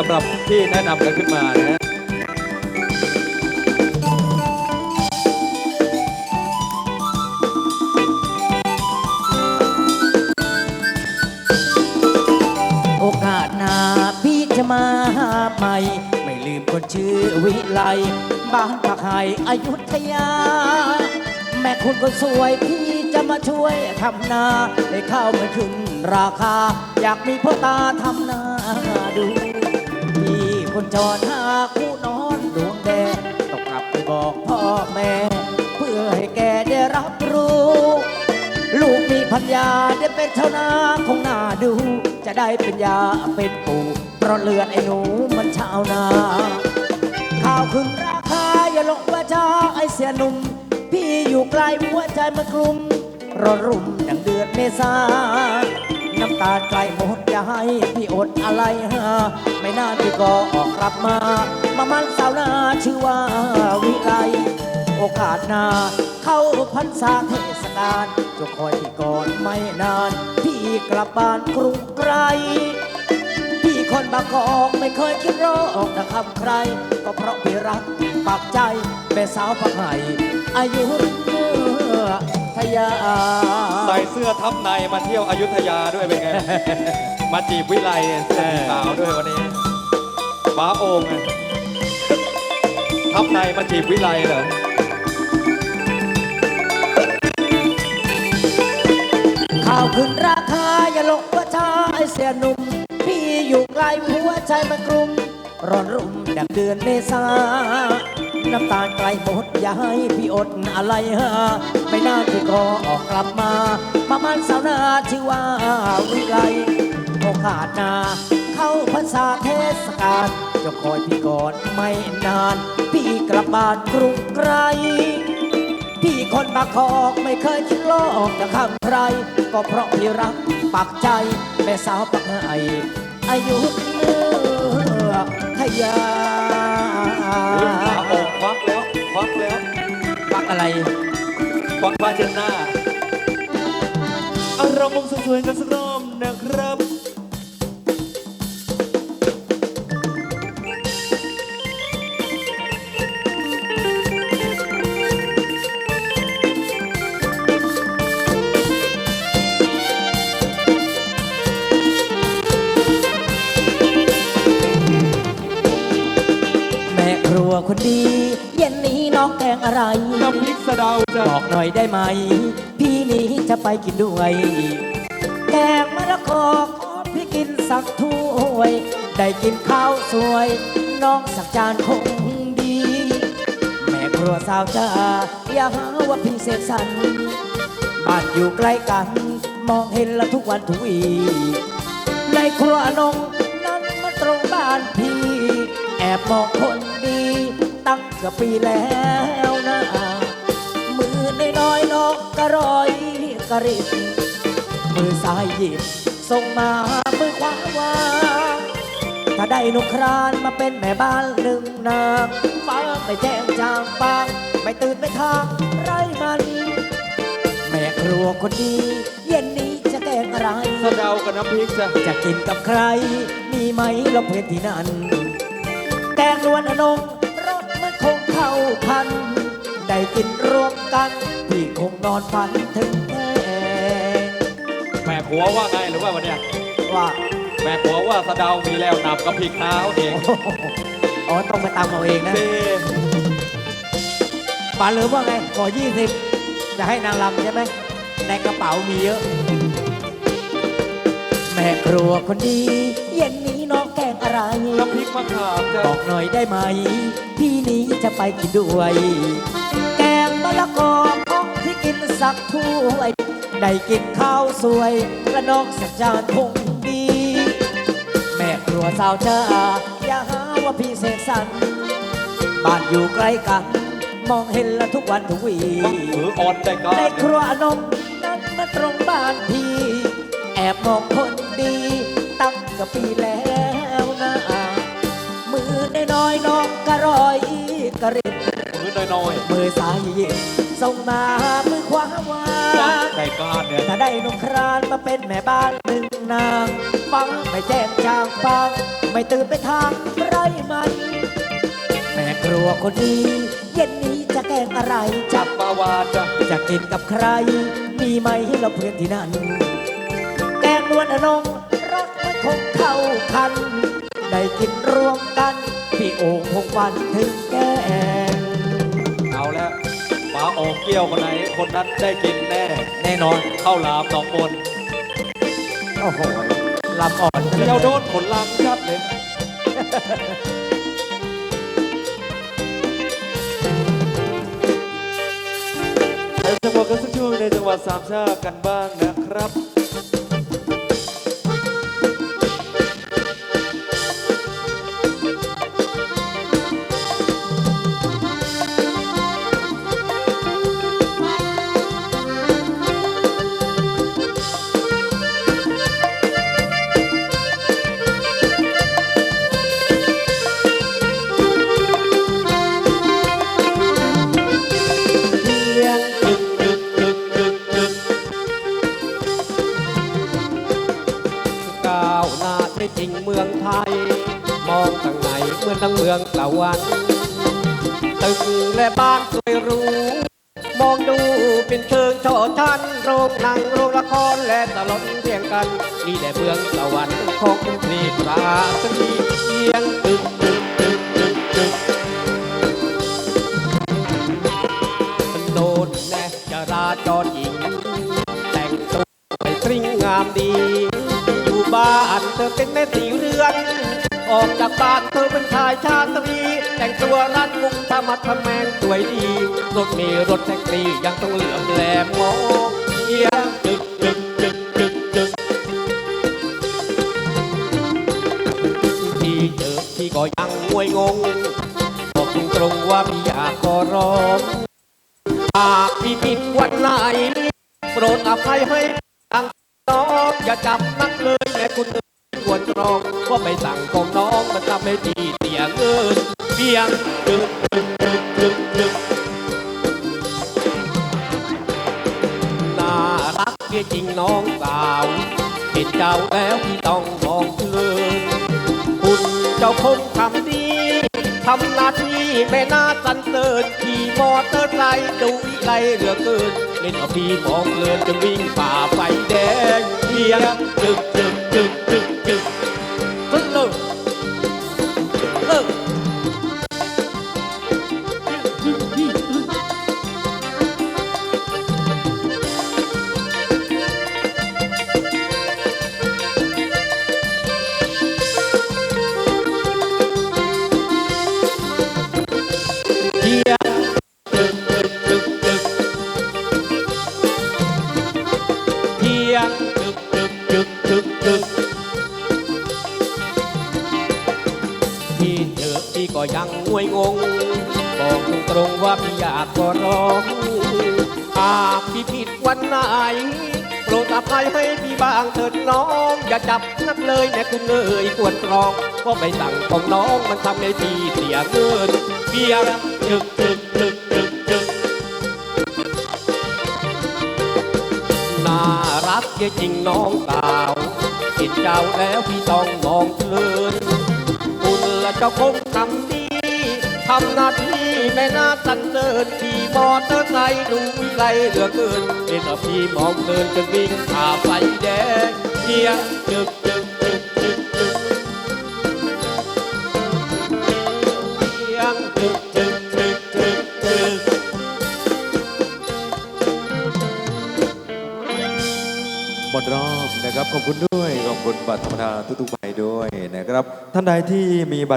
สำหรับที่แนะนำกันขึ้นมานะฮะโอกาสหน้าพี่จะมาหาใหม่ ไม่ลืมคนชื่อวิไลบ้านผักไห่อยุธยา แม่คุณคนสวยพี่จะมาช่วยทำนาให้ข้าวมันขึ้นราคา อยากมีพ่อตาทำนาดู คนจรหาคู่นอนดวงแดงต้องกลับไปบอกพ่อแม่ เพื่อให้แกได้รับรู้ ลูกมีพัญญาได้เป็นชาวนาคงน่าดู จะได้เป็นยาเป็นปู่เพราะเลือดไอ้หนูมันชาวนาข้าวขึ้นราคาอย่าลงว่าจ้าไอเสียหนุ่ม พี่อยู่ไกลหัวใจมันกลุ่มร้อนรุ่มดังเดือนเมษา น้ำตาใกล้หมดอย่าให้พี่อดอะไรฮะไม่นานพี่ก็ออกกลับมา มามันสาวนาชื่อว่าวิไลโอกาสหนา เข้าพรรษาเทศกาลจะคอยพี่ก่อนไม่นาน พี่กลับบ้านกรุงไกลพี่คนบางกอกไม่เคยคิดรอกนะคำใคร ก็เพราะพี่รักปากใจแม่สาวปักไห่อายุเมื่อ ทยา ใส่เสื้อทับในมาเที่ยวอยุธยาด้วยเป็นไง มาจีบวิไลเสื้อสีขาวด้วยวันนี้ฟ้าโอ่งไงทับในมาจีบวิไลเหรอข้าวขึ้นราคาอย่าหลงว่าชายเสียหนุ่ม พี่อยู่ไกลหัวใจมันกลุ่มร้อนรุ่มดังเดือนเมษา น้ำตาไกลหมดอย่าให้พี่อดอะไรฮะไม่น่าพี่ก็ออกกลับมา มามันสาวนาชื่อว่าวิไลโอกาสนาเข้าพรรษาเทศกาลจะคอยพี่ก่อนไม่นาน พี่กลับบ้านกรุงไกลพี่คนบางกอกไม่เคยคิดโลกจะข้ามใคร ก็เพราะพี่รักปักใจแม่สาวปักไห้อายุเมื่อทยา อาโอกควักแล้วควักแล้วควักอะไรควักบ้าเช็ดหน้าเอาเรามุมสวยๆกันสักรอบนะครับ รัวคนดี เย็นนี้น้องแกงอะไร น้ำพริกสะเดาจ้ะบอกหน่อยได้ไหม พี่นี้จะไปกินด้วย แกงมะละกอขอพี่กินสักถ้วย ได้กินข้าวสวย น้องสักจานคงดี แม่ครัวสาวจ้าอย่าหาว่าพี่เสกสรรบ้านอยู่ใกล้กัน มองเห็นละทุกวันทุกวีในครัวนงนั้นมาตรงบ้านพี่ แอบมองคน ดี ตั้งเกือบปีแล้วนะมือน้อยๆน้องกระรอยกระริบมือซ้ายหยิบส่งมามือขวาวางถ้าได้หนุครานมาเป็นแม่บ้านหนึ่งนางฟ้าไม่แจ้งจางปางไม่ตื่นไม่ทางไรมัน แม่ครัวคนดี เย็นนี้จะแกงอะไร สะเดากับน้ำพริกจ้ะจะกินกับใคร มีไหมลองเพลนที่นั่น แกงนวลอนงรสมันคงเข้าพัน ได้กินรวมกันพี่คงนอนฝันถึงแม่แม่ผัวว่าไงหรือว่าวันเนี้ยว่าแม่ผัวว่าสะเดามีแล้วนับกับพริกเท้าเองอ๋อต้องไปตามเอาเองนะเซ่ป๋าเหลือว่าไงขอยี่สิบจะให้นางรำใช่ไหมในกระเป๋ามีเยอะ แม่ครัวคนดี มะขามจ้ะบอกหน่อยได้ไหม พี่นี้จะไปกินด้วย แกงมะละกอของที่กินสักถ้วยได้กินข้าวสวยและน้องสักจานคงดี แม่ครัวสาวจ้าอย่าหาว่าพี่เสกสรรบ้านอยู่ใกล้กัน มองเห็นละทุกวันทุกวีบังเผืออ่อนได้กาในรครัวอนงนั้นมาตรงบ้านพี่ แอบมองคนดี ตั้งกับปีแล้วนะ มือน้อยๆน้องกระรอยกระริบมือน้อยมือซ้ายหยิบส่งมามือขวาวาๆบังได้การเนี่ยถ้าได้นมครานมาเป็นแม่บ้านหนึ่งนางฟังไม่แจ้งจางฟัง ไม่ตื่นไปทางไรมัน แม่ครัวคนนี้เย็นนี้จะแกงอะไรจัจะบมาวานจ้ะจะกินกับใคร มีไหมเราเพื่อนที่นั่น แกงนวลอนงรสมันคงเข้าคัน ได้กินรวมกัน พี่โอ่งคงฟันถึงแกงเอาแล้วป๋าโองเกี้ยวคนไหน คนนั้นได้กินแน่ แน่นอนข้าวหลามหนองมนโอ้โหลำอ่อนเดียวโดนผลลัพธ์ชัดเลยในจังหวัดกันสักช่วงในจังหวัดสามชาติกันบ้างนะครับ องเมืองสวรรค์ตึกและบ้านสวยหรูมองดูเป็นเชิงช่อชันโรงหนังโรงละครและตลกเพียงกัน นี่แหละเมืองสวรรค์ของกรุงเทพราชนีเพียงตึกตึกตึกตึกตึกโดนแน่จราจรหญิง แต่งตัวไปตริ้งงามดี อยู่บ้านเธอเป็นแม่สีเรือน ออกจากบ้านเธอเป็นชายชาตรีแต่งตัวรัดกุมธรรมะทำแมงสวยดีรถมล์รถแท็กซี่ยังต้องเหลือบแลมองเอียงจึกจึกจึกจึกจึกที่เจอที่ก็ยังงวยงงบอกตรงว่าพี่อยากขอร้องหากพี่ผิดวันไหนโปรดอภัยให้ตังน้องอย่าจับนักเลยแม่คุณ ควรรองว่าไปสั่งของน้องมันทำให้พี่เสียเงินเพียงจึกจึกจึกจึกจึกน่ารักเพียจริงน้องสาวเห็นเจ้าแล้วพี่ต้องมองเพลินคุณเจ้าคงทำดีทำหน้าที่แม่น่าสันเสริญขี่มอเตอร์ไซค์ดูวิไลเหลือเกินเล่นเอาพี่มองเลินจนวิ่งฝ่าไฟแดงเพียงจึกจึก จึกจึก งวยงง บอกตรงๆว่าพี่อยากขอร้องหากพี่ผิดวันไหนโปรดอภัยให้พี่บ้างเถิดน้อง อย่าจับนักเลยแม่คุณเอ๋ยควรตรองเพราะใบสั่งของน้องมันทำให้พี่เสียเงินเพียจึกจึกจึกจึกจึกน่ารักเยจริงน้องสาวเห็นเจ้าแล้วพี่ต้องมองเพลินคุณละเจ้าคงทำดี ทำหน้าที่แม่นาสันเดินขี่มอเตอร์ไซค์ดูวิไลเหลือเกินเป็นต่พี่มองเดินจนวิ่งผ่าไฟแดงเพียงจึกจึกจึกจึกจึกเพียงจึกจึกจึกจึกจึกหมดรอบนะครับขอบคุณด้วยขอบคุณบัตรธรรมดาทุกๆใบด้วยนะครับ ท่านใดที่มีบัตร